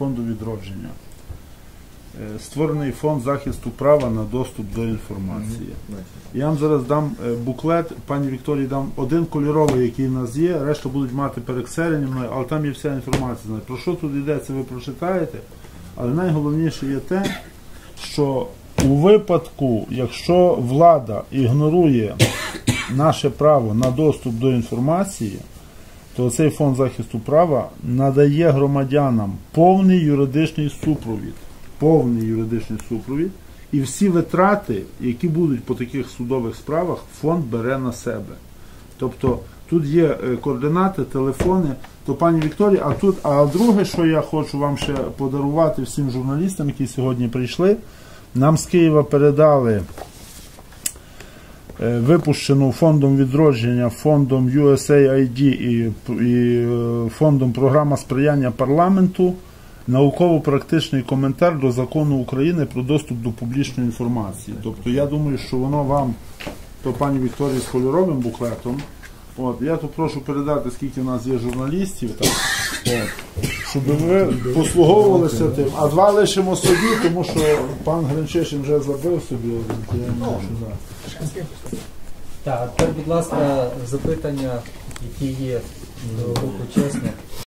фонду відродження. Е, Створений фонд захисту права на доступ до інформації. Я вам зараз дам е, буклет, пані Вікторії дам один кольоровий, який в нас є, решта будуть мати перекселені мною, але там є вся інформація. Про що тут йдеться, ви прочитаєте. Але найголовніше є те, що у випадку, якщо влада ігнорує наше право на доступ до інформації, то цей фонд захисту права надає громадянам повний юридичний супровід. Повний юридичний супровід. І всі витрати, які будуть по таких судових справах, фонд бере на себе. Тобто тут є е, координати, телефони, то пані Вікторія, а тут, а друге, що я хочу вам ще подарувати всім журналістам, які сьогодні прийшли, нам з Києва передали випущену фондом відродження, фондом USAID і, і е, фондом програма сприяння парламенту науково-практичний коментар до закону України про доступ до публічної інформації. Тобто я думаю, що воно вам, то пані Вікторії з кольоровим буклетом. От, я тут прошу передати, скільки в нас є журналістів, так, от, щоб ми послуговувалися тим. А два лишимо собі, тому що пан Гринчишин вже забив собі один. я не можу, да. Так, а тепер, будь ласка, запитання, які є до руху чесно.